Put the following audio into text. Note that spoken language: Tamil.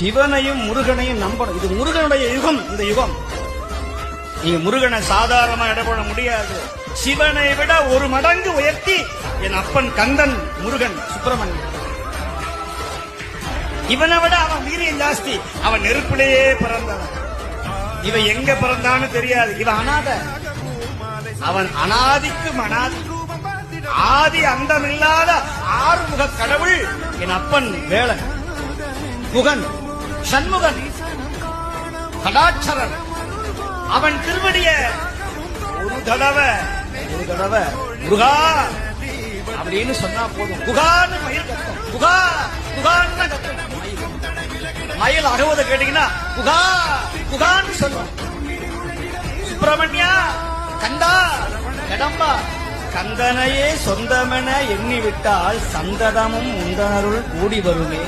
சிவனையும் முருகனையும் நம்பணும். இது முருகனுடைய யுகம் இந்த யுகம். நீங்க முருகனை சாதாரணமா இடப்பட முடியாது. சிவனை விட ஒரு மடங்கு உயர்த்தி என் அப்பன் கந்தன் முருகன் சுப்பிரமணியன். இவனை விட அவன் வீரியம் ஜாஸ்தி. அவன் நெருப்பிலேயே பிறந்தவன். இவன் எங்க பிறந்தான்னு தெரியாது. இவன் அனாதை. அவன் அனாதிக்கும் அனாதி. ஆதி அந்தமில்லாத ஆறுமுக கடவுள் என் அப்பன் வேளன் புகன் சண்முகன் கடாட்சரன். அவன் திருவடிய ஒரு தடவை ஒரு தடவை முருகா அப்படின்னு சொன்னா போதும். புகான்னு மயில் கத்தும் புகா குகான்னு கத்தும் மயில். அறுபது கேட்டீங்கன்னா புகா புகான்னு சொல்லும். சுப்பிரமணியா கந்தா கடம்பா கந்தனையே சொந்தமென எண்ணி விட்டால் சந்ததமும் உந்தனருள் கூடி வருமே.